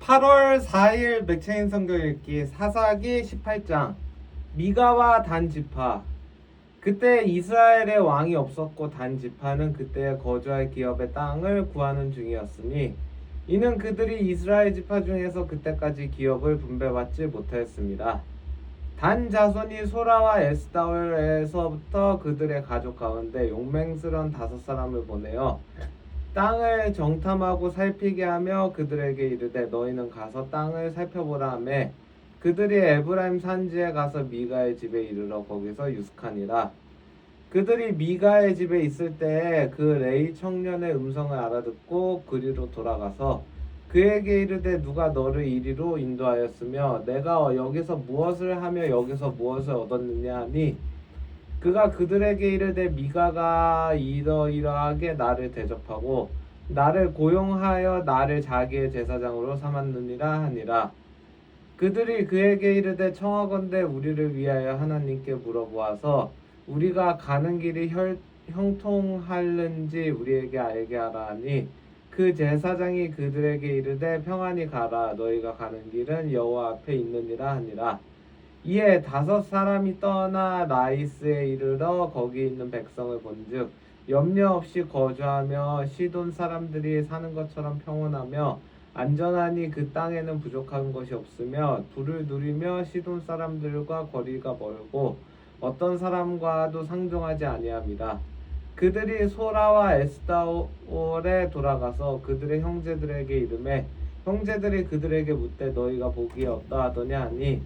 8월 4일 맥체인 성경 읽기 사사기 18장 미가와 단 지파 그때 이스라엘의 왕이 없었고 단 지파는 그때 거주할 기업의 땅을 구하는 중이었으니 이는 그들이 이스라엘 지파 중에서 그때까지 기업을 분배받지 못하였습니다. 단 자손이 소라와 에스다올에서부터 그들의 가족 가운데 용맹스런 다섯 사람을 보내어 땅을 정탐하고 살피게 하며 그들에게 이르되 너희는 가서 땅을 살펴보라 하매 그들이 에브라임 산지에 가서 미가의 집에 이르러 거기서 유숙하니라. 그들이 미가의 집에 있을 때에 그 레이 청년의 음성을 알아듣고 그리로 돌아가서 그에게 이르되 누가 너를 이리로 인도하였으며 내가 여기서 무엇을 하며 여기서 무엇을 얻었느냐 하니 그가 그들에게 이르되 미가가 이러이러하게 나를 대접하고 나를 고용하여 나를 자기의 제사장으로 삼았느니라 하니라. 그들이 그에게 이르되 청하건대 우리를 위하여 하나님께 물어보아서 우리가 가는 길이 혈, 형통할는지 우리에게 알게 하라 하니 그 제사장이 그들에게 이르되 평안히 가라. 너희가 가는 길은 여호와 앞에 있느니라 하니라 이에 다섯 사람이 떠나 라이스에 이르러 거기 있는 백성을 본즉 염려 없이 거주하며 시돈 사람들이 사는 것처럼 평온하며 안전하니 그 땅에는 부족한 것이 없으며 불을 누리며 시돈 사람들과 거리가 멀고 어떤 사람과도 상종하지 아니함이라. 그들이 소라와 에스다올에 돌아가서 그들의 형제들에게 이름에 형제들이 그들에게 묻되 너희가 복이 없다 하더냐? 하니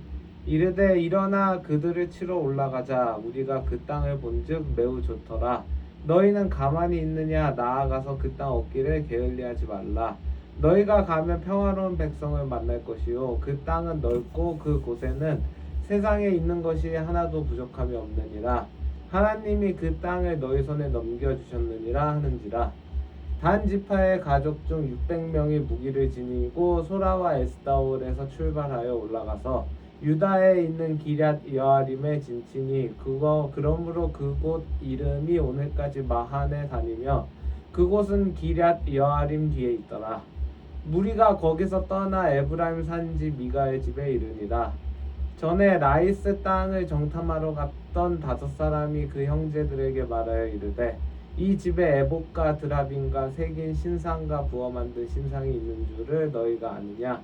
이르되 일어나 그들을 치러 올라가자. 우리가 그 땅을 본즉 매우 좋더라. 너희는 가만히 있느냐? 나아가서 그 땅 얻기를 게을리하지 말라. 너희가 가면 평화로운 백성을 만날 것이요. 그 땅은 넓고 그 곳에는 세상에 있는 것이 하나도 부족함이 없느니라. 하나님이 그 땅을 너희 손에 넘겨 주셨느니라 하는지라. 단 지파의 가족 중 600명이 무기를 지니고 소라와 에스다올에서 출발하여 올라가서 유다에 있는 기럇 여아림에 진치니 그거 그러므로 그곳 이름이 오늘까지 마한에 다니며 그곳은 기럇 여아림 뒤에 있더라. 무리가 거기서 떠나 에브라임 산지 미가의 집에 이르니라. 전에 라이스 땅을 정탐하러 갔던 다섯 사람이 그 형제들에게 말하여 이르되 이 집에 에봇과 드라빈과 새긴 신상과 부어 만든 신상이 있는 줄을 너희가 아느냐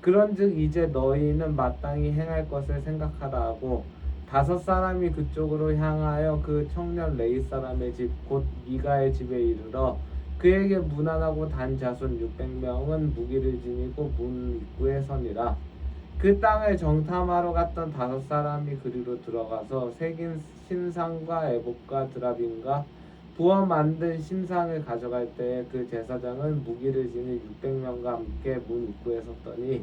그런즉 이제 너희는 마땅히 행할 것을 생각하라 하고 다섯 사람이 그쪽으로 향하여 그 청년 레이 사람의 집 곧 미가의 집에 이르러 그에게 무난하고 단 자손 600명은 무기를 지니고 문 입구에 서니라. 그 땅을 정탐하러 갔던 다섯 사람이 그리로 들어가서 새긴 신상과 에봇과 드라빈과 부어 만든 신상을 가져갈 때에 그 제사장은 무기를 지닌 600명과 함께 문 입구에 섰더니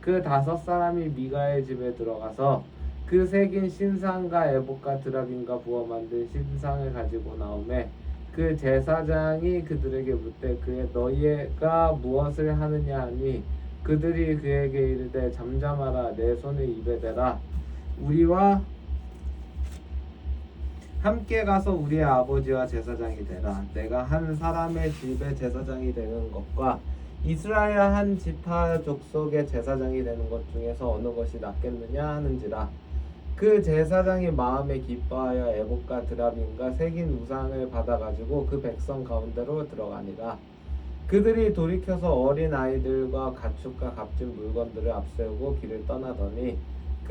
그 다섯 사람이 미가의 집에 들어가서 그 새긴 신상과 에봇과 드라빈과 부어 만든 신상을 가지고 나오매 그 제사장이 그들에게 묻되 그의 너희가 무엇을 하느냐 하니 그들이 그에게 이르되 잠잠하라 내 손을 입에 대라 우리와 함께 가서 우리의 아버지와 제사장이 되라. 내가 한 사람의 집의 제사장이 되는 것과 이스라엘 한 지파 족속의 제사장이 되는 것 중에서 어느 것이 낫겠느냐 하는지라. 그 제사장이 마음에 기뻐하여 에봇과 드라빈과 새긴 우상을 받아 가지고 그 백성 가운데로 들어가니라. 그들이 돌이켜서 어린 아이들과 가축과 값진 물건들을 앞세우고 길을 떠나더니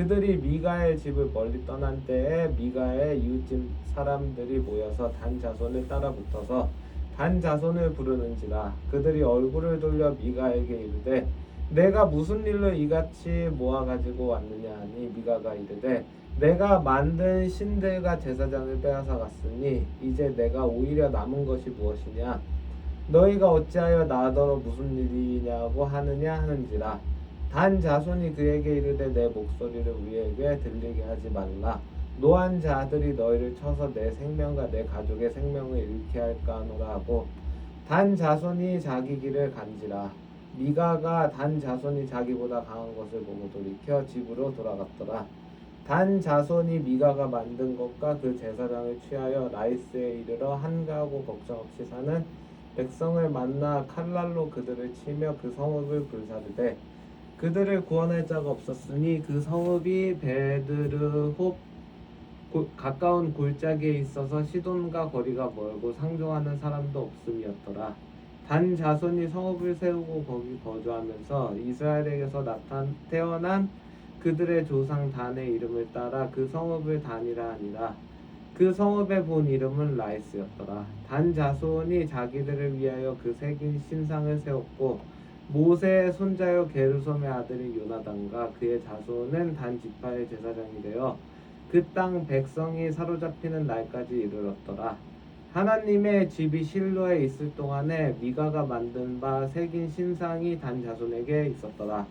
그들이 미가의 집을 멀리 떠난 때에 미가의 이웃집 사람들이 모여서 단 자손을 따라 붙어서 단 자손을 부르는지라 그들이 얼굴을 돌려 미가에게 이르되 내가 무슨 일로 이같이 모아 가지고 왔느냐 하니 미가가 이르되 내가 만든 신들과 제사장을 빼앗아 갔으니 이제 내가 오히려 남은 것이 무엇이냐? 너희가 어찌하여 나더러 무슨 일이냐고 하느냐 하는지라 단 자손이 그에게 이르되 내 목소리를 우리에게 들리게 하지 말라. 노한 자들이 너희를 쳐서 내 생명과 내 가족의 생명을 잃게 할까 하노라 하고 단 자손이 자기 길을 간지라. 미가가 단 자손이 자기보다 강한 것을 보고 돌이켜 집으로 돌아갔더라. 단 자손이 미가가 만든 것과 그 제사장을 취하여 라이스에 이르러 한가하고 걱정 없이 사는 백성을 만나 칼날로 그들을 치며 그 성읍을 불사르되 그들을 구원할 자가 없었으니 그 성읍이 베드르홉 골- 가까운 골짜기에 있어서 시돈과 거리가 멀고 상종하는 사람도 없음이었더라. 단 자손이 성읍을 세우고 거기 거주하면서 이스라엘에게서 나탄 태어난 그들의 조상 단의 이름을 따라 그 성읍을 단이라 하니라. 그 성읍의 본 이름은 라이스였더라. 단 자손이 자기들을 위하여 그 새긴 신상을 세웠고 모세의 손자요 게르솜의 아들인 요나단과 그의 자손은 단 지파의 제사장이 되어 그 땅 백성이 사로잡히는 날까지 이르렀더라. 하나님의 집이 실로에 있을 동안에 미가가 만든 바 새긴 신상이 단 자손에게 있었더라.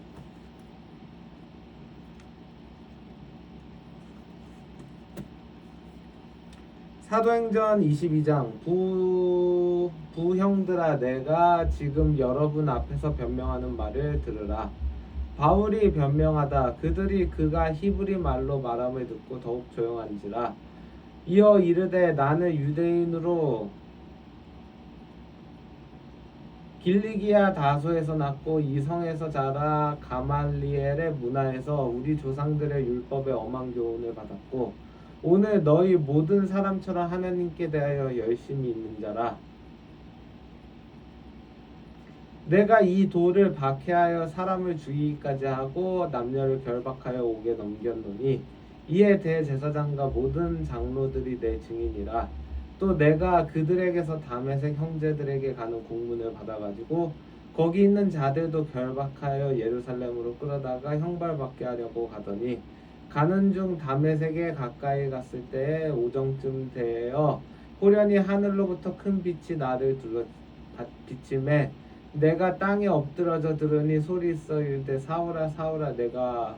사도행전 22장 부 부형들아 내가 지금 여러분 앞에서 변명하는 말을 들으라. 바울이 변명하다. 그들이 그가 히브리 말로 말함을 듣고 더욱 조용한지라. 이어 이르되 나는 유대인으로 길리기아 다소에서 났고 이성에서 자라 가말리엘의 문화에서 우리 조상들의 율법의 엄한 교훈을 받았고 오늘 너희 모든 사람처럼 하나님께 대하여 열심히 있는 자라. 내가 이 돌을 박해하여 사람을 죽이기까지 하고 남녀를 결박하여 옥에 넘겼노니 이에 대제사장과 모든 장로들이 내 증인이라. 또 내가 그들에게서 다메섹 형제들에게 가는 공문을 받아가지고 거기 있는 자들도 결박하여 예루살렘으로 끌어다가 형벌받게 하려고 가더니 가는 중 담에색에 가까이 갔을 때에 오정쯤 되어 호련히 하늘로부터 큰 빛이 나를 둘러 바- 비침에 내가 땅에 엎드러져 들으니 소리 있어 이르되 사울아 사울아 내가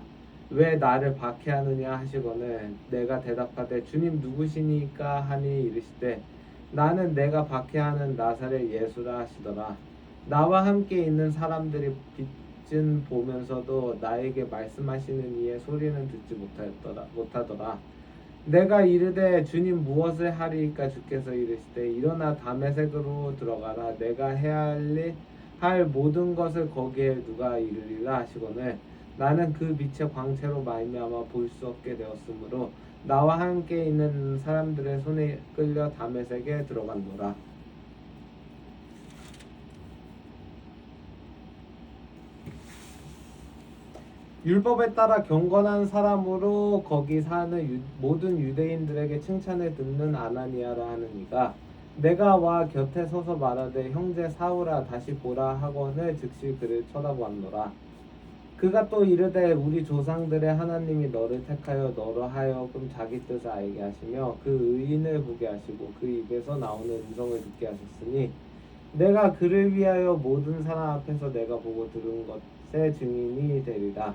왜 나를 박해하느냐 하시거늘 내가 대답하되 주님 누구시니까 하니 이르시되 나는 내가 박해하는 나사렛 예수라 하시더라. 나와 함께 있는 사람들이 빛 은 보면서도 나에게 말씀하시는 이의 소리는 듣지 못하였더라 못하더라. 내가 이르되 주님 무엇을 하리이까 주께서 이르시되 일어나 담에색으로 들어가라. 내가 해야 할일 할 모든 것을 거기에 누가 이르리라 하시거늘 나는 그 빛의 광채로 말미암아 볼 수 없게 되었으므로 나와 함께 있는 사람들의 손에 끌려 담에색에 들어간노라 율법에 따라 경건한 사람으로 거기 사는 유- 모든 유대인들에게 칭찬을 듣는 아나니아라 하는 이가 내가 와 곁에 서서 말하되 형제 사울아 다시 보라 하거늘 즉시 그를 쳐다보았노라. 그가 또 이르되 우리 조상들의 하나님이 너를 택하여 너로 하여금 자기 뜻을 알게 하시며 그 의인을 보게 하시고 그 입에서 나오는 음성을 듣게 하셨으니 내가 그를 위하여 모든 사람 앞에서 내가 보고 들은 것의 증인이 되리라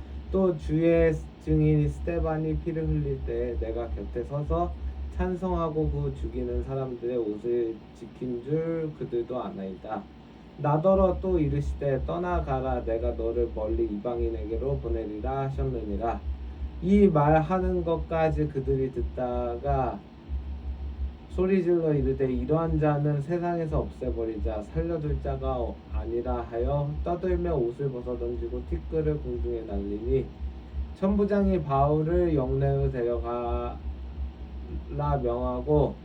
또 주의 증인 스테반이 피를 흘릴 때 내가 곁에 서서 찬성하고 그 죽이는 사람들의 옷을 지킨 줄 그들도 아나이다. 나더러 또 이르시되 떠나가라 내가 너를 멀리 이방인에게로 보내리라 하셨느니라. 이 말하는 것까지 그들이 듣다가 소리질러 이르되 이러한 자는 세상에서 없애버리자. 살려둘 자가 아니라 하여 떠들며 옷을 벗어 던지고 티끌을 공중에 날리니 천부장이 바울을 영내로 데려가라 명하고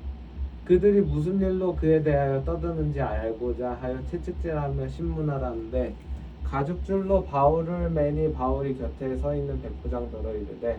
그들이 무슨 일로 그에 대하여 떠드는지 알고자 하여 채찍질하며 신문하라는데 가죽줄로 바울을 매니 바울이 곁에 서 있는 백부장더러 이르되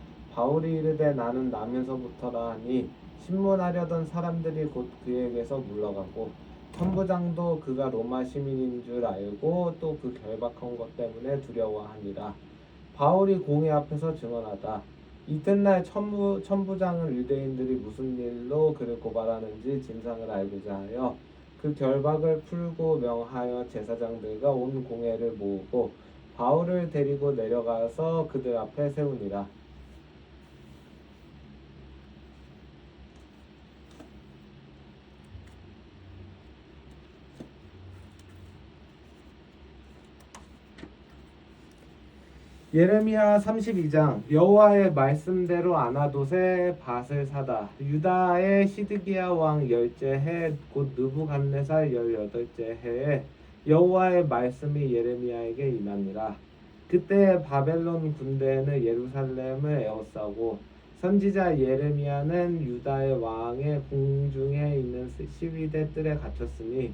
바울이 이르되 나는 나면서부터라 하니 신문하려던 사람들이 곧 그에게서 물러가고 천부장도 그가 로마 시민인 줄 알고 또 그 결박한 것 때문에 두려워하니라 바울이 공회 앞에서 증언하다 이튿날 천부, 천부장은 유대인들이 무슨 일로 그를 고발하는지 진상을 알고자 하여 그 결박을 풀고 명하여 제사장들과 온 공회를 모으고 바울을 데리고 내려가서 그들 앞에 세우니라. 예레미야 32장 여호와의 말씀대로 아나돗의 밭을 사다. 유다의 시드기야 왕 열째 해곧 느부갓네살 열여덟째 해에 여호와의 말씀이 예레미야에게 임하니라. 그때 바벨론 군대는 예루살렘을 에워싸고 선지자 예레미야는 유다의 왕의 궁중에 있는 시위대 뜰에 갇혔으니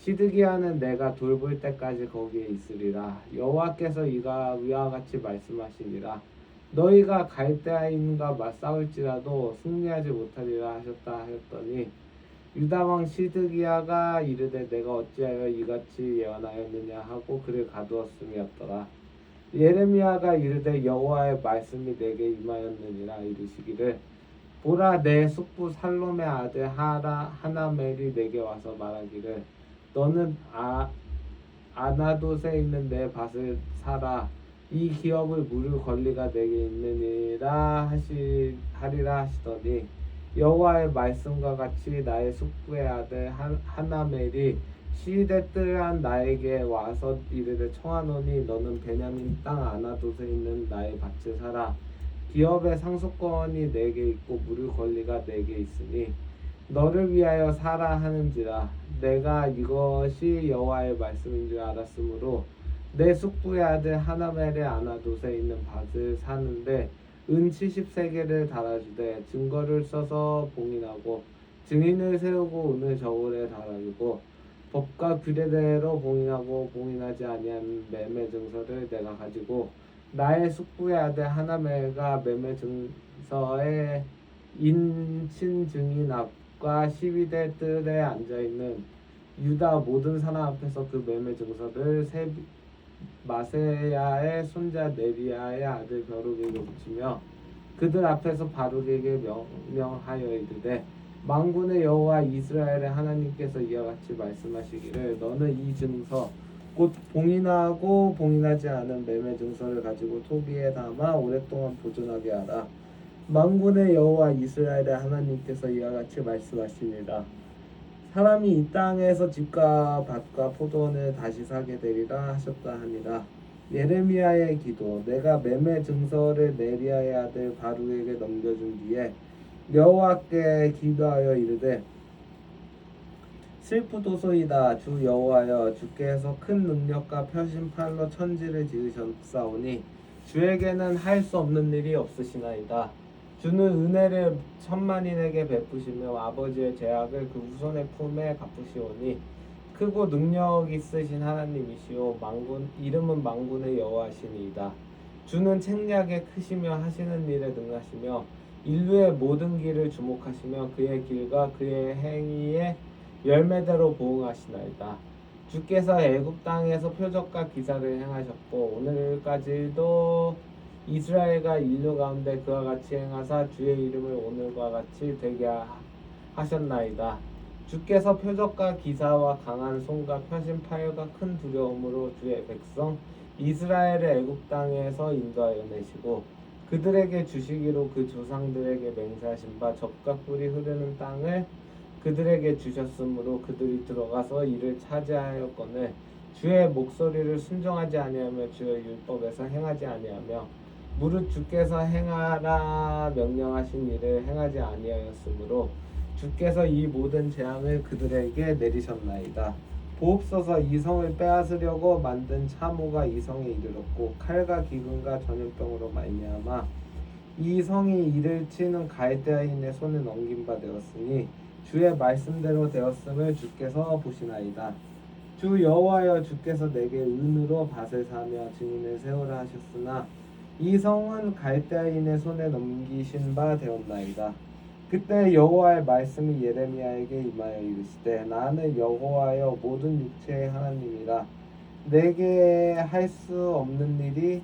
시드기야는 내가 돌볼 때까지 거기에 있으리라. 여호와께서 이가 위와 같이 말씀하시니라. 너희가 갈대아인과 맞싸울지라도 승리하지 못하리라 하셨다 하였더니 유다 왕 시드기야가 이르되 내가 어찌하여 이같이 예언하였느냐 하고 그를 가두었음이었더라. 예레미야가 이르되 여호와의 말씀이 내게 임하였느니라 이르시기를 보라 내 숙부 살롬의 아들 하라 하나멜이 내게 와서 말하기를 너는 아 아나돗에 있는 내 밭을 사라. 이 기업을 물을 권리가 내게 있느니라 하시 하리라 하시더니 여호와의 말씀과 같이 나의 숙부의 아들 한- 하나멜이 시대뜰한 나에게 와서 이르되 청하노니 너는 베냐민 땅 아나돗에 있는 나의 밭을 사라. 기업의 상속권이 내게 있고 물을 권리가 내게 있으니 너를 위하여 사라 하는지라 내가 이것이 여호와의 말씀인 줄 알았으므로 내 숙부의 아들 하나멜의 아나돗에 있는 밭을 사는데 은 70세계를 달아주되 증거를 써서 봉인하고 증인을 세우고 은을 저울에 달아주고 법과 규례대로 봉인하고 봉인하지 아니한 매매 증서를 내가 가지고 나의 숙부의 아들 하나멜과 매매 증서에 인친 증인 앞 과 시위대 뜰에 앉아 있는 유다 모든 사람 앞에서 그 매매 증서를 세 마세야의 손자 네리야의 아들 벼룩에게 붙이며 그들 앞에서 바룩에게 명령하여 이르되 망군의 여호와 이스라엘의 하나님께서 이와 같이 말씀하시기를 너는 이 증서 곧 봉인하고 봉인하지 않은 매매 증서를 가지고 토기에 담아 오랫동안 보존하게 하라 망군의 여호와 이스라엘의 하나님께서 이와 같이 말씀하시니라 사람이 이 땅에서 집과 밭과 포도원을 다시 사게 되리라 하셨다 하니라 예레미야의 기도 내가 매매 증서를 네리야의 아들 바룩에게 넘겨준 뒤에 여호와께 기도하여 이르되 슬프도소이다. 주 여호와여 주께서 큰 능력과 표심팔로 천지를 지으셨사오니 주에게는 할 수 없는 일이 없으시나이다 주는 은혜를 천만인에게 베푸시며 아버지의 죄악을 그 후손의 품에 갚으시오니 크고 능력 있으신 하나님이시오. 망군 이름은 망군의 여호와시니이다. 주는 책략에 크시며 하시는 일에 능하시며 인류의 모든 길을 주목하시며 그의 길과 그의 행위에 열매대로 보응하시나이다. 주께서 애굽 땅에서 표적과 기사를 행하셨고 오늘까지도 이스라엘과 인류 가운데 그와 같이 행하사 주의 이름을 오늘과 같이 되게 하- 하셨나이다. 주께서 표적과 기사와 강한 손과 펴신 팔과 큰 두려움으로 주의 백성 이스라엘의 애굽 땅에서 인도하여 내시고 그들에게 주시기로 그 조상들에게 맹세하신 바 적과 꿀이 흐르는 땅을 그들에게 주셨으므로 그들이 들어가서 이를 차지하였거늘 주의 목소리를 순종하지 아니하며 주의 율법에서 행하지 아니하며 무릇 주께서 행하라 명령하신 일을 행하지 아니하였으므로 주께서 이 모든 재앙을 그들에게 내리셨나이다. 보옵소서 이 성을 빼앗으려고 만든 참호가 이 성에 이르렀고 칼과 기근과 전염병으로 말미암아 이 성이 이를 치는 갈대아인의 손에 넘긴 바 되었으니 주의 말씀대로 되었음을 주께서 보시나이다. 주 여호와여 주께서 내게 은으로 밭을 사며 증인을 세우라 하셨으나 이 성은 갈대아인의 손에 넘기신 바 되었나이다. 그때 여호와의 말씀이 예레미야에게 임하여 이르시되 나는 여호와여 모든 육체의 하나님이라. 내게 할 수 없는 일이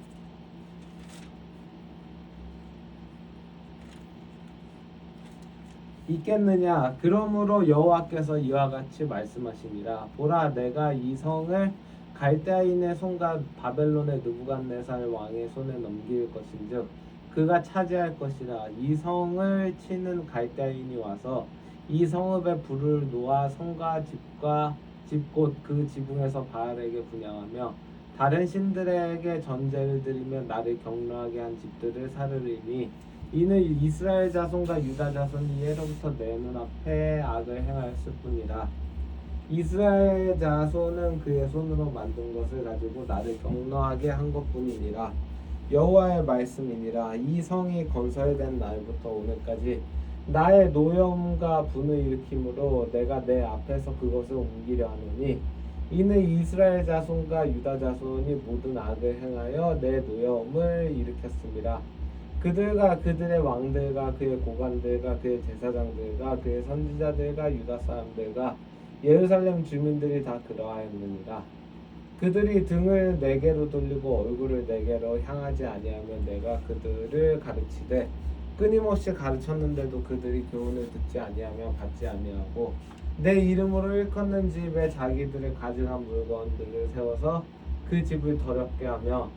있겠느냐? 그러므로 여호와께서 이와 같이 말씀하시니라. 보라 내가 이 성을 갈대아인의 손과 바벨론의 느부갓네살 왕의 손에 넘길 것인즉 그가 차지할 것이라 이 성을 치는 갈대아인이 와서 이 성읍에 불을 놓아 성과 집과 집곧 그 지붕에서 바알에게 분양하며 다른 신들에게 전제를 드리며 나를 경노하게 한 집들을 사르리니 이는 이스라엘 자손과 유다 자손이 예로부터 내 눈앞에 악을 행하였을 뿐이라 이스라엘 자손은 그의 손으로 만든 것을 가지고 나를 경노하게 한 것뿐이니라 여호와의 말씀이니라 이 성이 건설된 날부터 오늘까지 나의 노염과 분을 일으킴으로 내가 내 앞에서 그것을 옮기려 하노니 이는 이스라엘 자손과 유다 자손이 모든 악을 행하여 내 노염을 일으켰습니다. 그들과 그들의 왕들과 그의 고관들과 그의 제사장들과 그의 선지자들과 유다 사람들과 예루살렘 주민들이 다 그러하였느니라. 그들이 등을 내게로 돌리고 얼굴을 내게로 향하지 아니하면 내가 그들을 가르치되 끊임없이 가르쳤는데도 그들이 교훈을 듣지 아니하며 받지 아니하고 내 이름으로 일컫는 집에 자기들의 가증한 물건들을 세워서 그 집을 더럽게 하며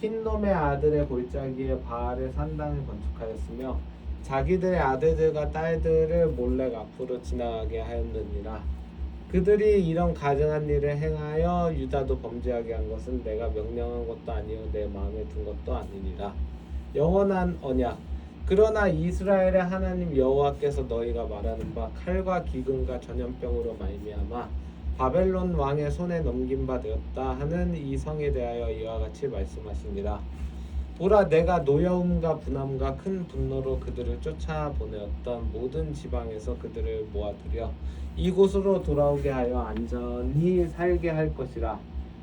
흰놈의 아들의 골짜기에 바알의 산당을 건축하였으며 자기들의 아들들과 딸들을 몰래 앞으로 지나가게 하였느니라. 그들이 이런 가증한 일을 행하여 유다도 범죄하게 한 것은 내가 명령한 것도 아니요 내 마음에 든 것도 아니니라. 영원한 언약. 그러나 이스라엘의 하나님 여호와께서 너희가 말하는 바 칼과 기근과 전염병으로 말미암아 바벨론 왕의 손에 넘긴 바 되었다 하는 이 성에 대하여 이와 같이 말씀하시니라 보라 내가 노여움과 분함과 큰 분노로 그들을 쫓아 보내었던 모든 지방에서 그들을 모아들여 이곳으로 돌아오게 하여 안전히 살게 할 것이라.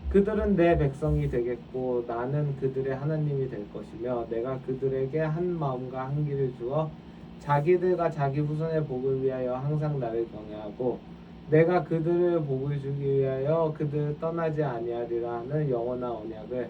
그들은 내 백성이 되겠고 나는 그들의 하나님이 될 것이며 내가 그들에게 한 마음과 한 길을 주어 자기들과 자기 후손의 복을 위하여 항상 나를 경외하고 내가 그들을 복을 주기 위하여 그들을 떠나지 아니하리라 하는 영원한 언약을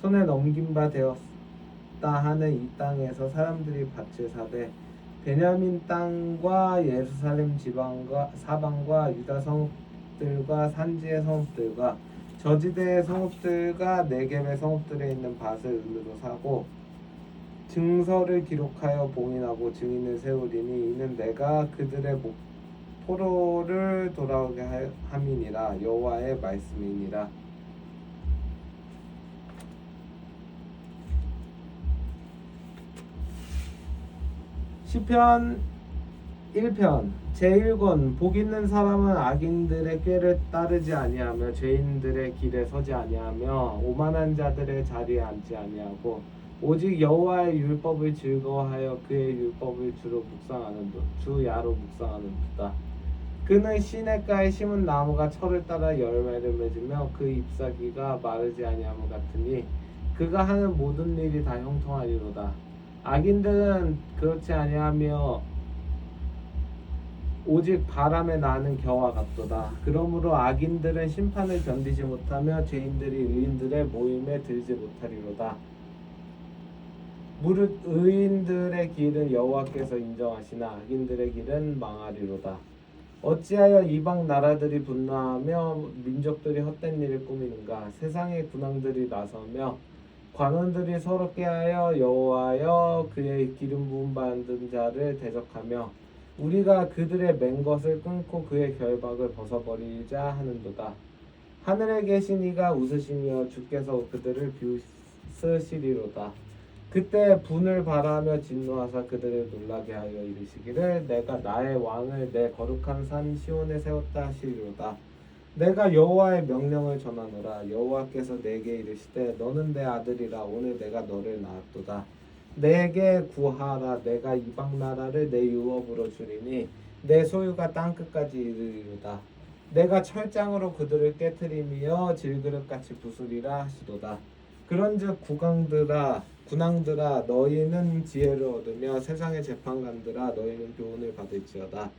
손에 넘긴 바 되었다 하는 이 땅에서 사람들이 밭을 사되 베냐민 땅과 예루살렘 지방과 사방과 유다 성읍들과 산지의 성읍들과 저지대의 성읍들과 네겝의 성읍들에 있는 밭을 은으로 사고 증서를 기록하여 봉인하고 증인을 세우리니 이는 내가 그들의 목 포로를 돌아오게 하- 함이니라. 여호와의 말씀이니라 시편 1편 제1권 복 있는 사람은 악인들의 꾀를 따르지 아니하며 죄인들의 길에 서지 아니하며 오만한 자들의 자리에 앉지 아니하고 오직 여호와의 율법을 즐거워하여 그의 율법을 주로 묵상하는 도, 주 야로 묵상하는 도다. 그는 시냇가에 심은 나무가 철을 따라 열매를 맺으며 그 잎사귀가 마르지 아니함 같으니 그가 하는 모든 일이 다 형통하리로다. 악인들은 그렇지 아니하며 오직 바람에 나는 겨와 같도다. 그러므로 악인들은 심판을 견디지 못하며 죄인들이 의인들의 모임에 들지 못하리로다. 무릇 의인들의 길은 여호와께서 인정하시나 악인들의 길은 망하리로다. 어찌하여 이방 나라들이 분노하며 민족들이 헛된 일을 꾸미는가? 세상의 군왕들이 나서며 관원들이 서로 깨하여 여호와여 그의 기름 부음 받은 자를 대적하며 우리가 그들의 맨 것을 끊고 그의 결박을 벗어버리자 하는도다. 하늘에 계신 이가 웃으시며 주께서 그들을 비웃으시리로다. 그때 분을 바라며 진노하사 그들을 놀라게 하여 이르시기를 내가 나의 왕을 내 거룩한 산 시온에 세웠다 하시리로다. 내가 여호와의 명령을 전하노라 여호와께서 내게 이르시되 너는 내 아들이라 오늘 내가 너를 낳았도다. 내게 구하라 내가 이방 나라를 내 유업으로 주리니 내 소유가 땅 끝까지 이르리로다. 내가 철장으로 그들을 깨뜨리며 질그릇같이 부수리라 하시도다. 그런즉 국왕들아 군왕들아 너희는 지혜를 얻으며 세상의 재판관들아 너희는 교훈을 받을지어다.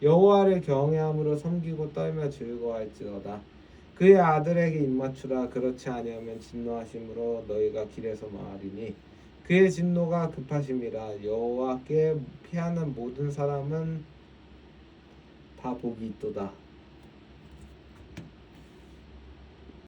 여호와를 경외함으로 섬기고 떨며 즐거워할지어다. 그의 아들에게 입맞추라 그렇지 아니하면 진노하심으로 너희가 길에서 망하리니 그의 진노가 급하심이라 여호와께 피하는 모든 사람은 다 복이 있도다.